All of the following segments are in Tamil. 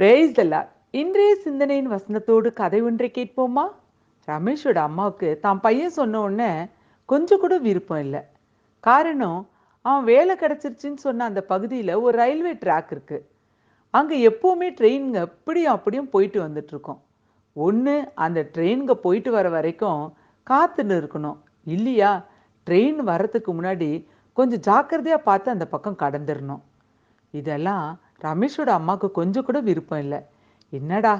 பிரேஸ் தல்லார் இன்றைய சிந்தனையின் வசனத்தோடு கதை ஒன்றை கேட்போமா? ரமேஷோட அம்மாவுக்கு தான் பையன் சொன்ன உடனே கொஞ்சம் கூட விருப்பம் இல்லை. காரணம் அவன் வேலை கிடச்சிருச்சின்னு சொன்ன அந்த பகுதியில் ஒரு ரயில்வே ட்ராக் இருக்குது அங்கே எப்போவுமே ட்ரெயினுங்க அப்படியும் அப்படியும் போயிட்டு வந்துட்டுருக்கோம். ஒன்று அந்த ட்ரெயினுங்க போயிட்டு வர வரைக்கும் காத்துன்னு இருக்கணும் இல்லையா? ட்ரெயின் வர்றதுக்கு முன்னாடி கொஞ்சம் ஜாக்கிரதையாக பார்த்து அந்த பக்கம் கடந்துடணும். இதெல்லாம் ரமேஷோட அம்மாவுக்கு கொஞ்சம் கூட விருப்பம் இல்லை. என்னடா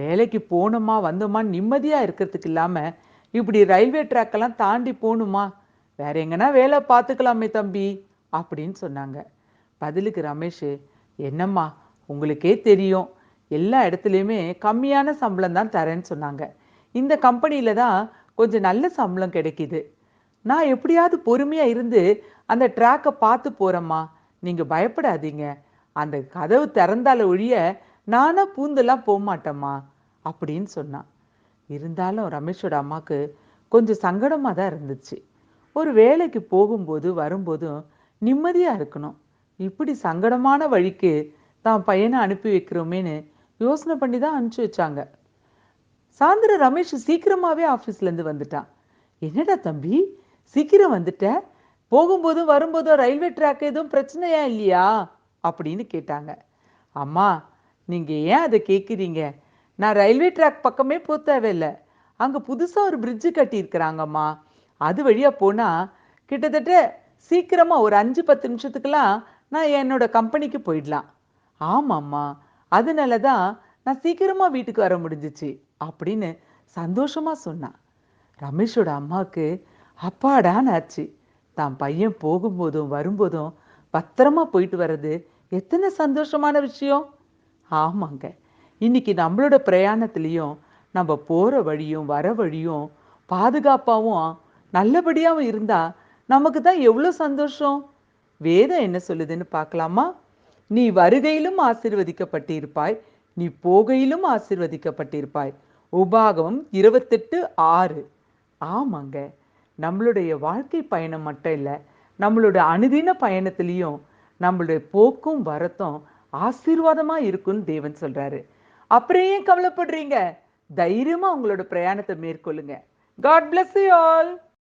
வேலைக்கு போகணுமா வந்தோமா நிம்மதியாக இருக்கிறதுக்கு இல்லாமல் இப்படி ரயில்வே ட்ராக்கெல்லாம் தாண்டி போகணுமா வேற எங்கன்னா வேலை பார்த்துக்கலாமே தம்பி அப்படின்னு சொன்னாங்க. பதிலுக்கு ரமேஷ் என்னம்மா உங்களுக்கே தெரியும் எல்லா இடத்துலையுமே கம்மியான சம்பளம் தான் தரேன்னு சொன்னாங்க. இந்த கம்பெனியில் தான் கொஞ்சம் நல்ல சம்பளம் கிடைக்கிது. நான் எப்படியாவது பொறுமையாக இருந்து அந்த ட்ராக்கை பார்த்து போகிறேம்மா நீங்கள் பயப்படாதீங்க. அந்த கதவு திறந்தால ஒழிய நானா பூந்தெல்லாம் போக மாட்டேம்மா அப்படின்னு சொன்னான் இருந்தாலும் ரமேஷோட அம்மாவுக்கு கொஞ்சம் சங்கடமாக தான் இருந்துச்சு. ஒரு வேலைக்கு போகும்போது வரும்போதும் நிம்மதியாக இருக்கணும். இப்படி சங்கடமான வழிக்கு தான் பையனை அனுப்பி வைக்கிறோமேன்னு யோசனை பண்ணி தான் அனுப்பிச்சி வச்சாங்க. சாயந்தரம் ரமேஷ் சீக்கிரமாகவே ஆஃபீஸ்லேருந்து வந்துட்டான். என்னடா தம்பி சீக்கிரம் வந்துட்ட? போகும்போதும் வரும்போதும் ரயில்வே ட்ராக் எதுவும் பிரச்சனையா இல்லையா? அப்படின்னு கேட்டாங்க. அம்மா நீங்கள் ஏன் அதை கேட்குறீங்க நான் ரயில்வே ட்ராக் பக்கமே போக தேவையில்லை. அங்கே புதுசாக ஒரு பிரிட்ஜு கட்டியிருக்கிறாங்கம்மா. அது வழியா போனால் கிட்டத்தட்ட சீக்கிரமா ஒரு அஞ்சு பத்து நிமிஷத்துக்கெல்லாம் நான் என்னோட கம்பெனிக்கு போயிடலாம். ஆமாம்மா அதனால தான் நான் சீக்கிரமா வீட்டுக்கு வர முடிஞ்சிச்சு அப்படின்னு சந்தோஷமா சொன்னான் ரமேஷோட அம்மாவுக்கு அப்பாடான்னு ஆச்சு. தான் பையன் போகும்போதும் வரும்போதும் பத்திரமா போயிட்டு வர்றது எத்தனை சந்தோஷமான விஷயம்? ஆமாங்க. இன்னைக்கு நம்மளோட பிரயாணத்துலேயும் நம்ம போகிற வழியும் வர வழியும் பாதுகாப்பாகவும் நல்லபடியாகவும் இருந்தால் நமக்கு தான் எவ்வளோ சந்தோஷம்? வேதம் என்ன சொல்லுதுன்னு பார்க்கலாமா? நீ வருகையிலும் ஆசிர்வதிக்கப்பட்டிருப்பாய் நீ போகையிலும் ஆசிர்வதிக்கப்பட்டிருப்பாய். உபாகமம் இருபத்தெட்டு ஆறு. ஆமாங்க. நம்மளுடைய வாழ்க்கை பயணம் மட்டும் இல்லை நம்மளோட அனுதின பயணத்திலையும் நம்மளுடைய போக்கும் வரத்தும் ஆசீர்வாதமா இருக்குன்னு தேவன் சொல்றாரு. அப்புறம் ஏன் கவலைப்படுறீங்க? தைரியமா உங்களோட பிரயாணத்தை மேற்கொள்ளுங்க. God bless you all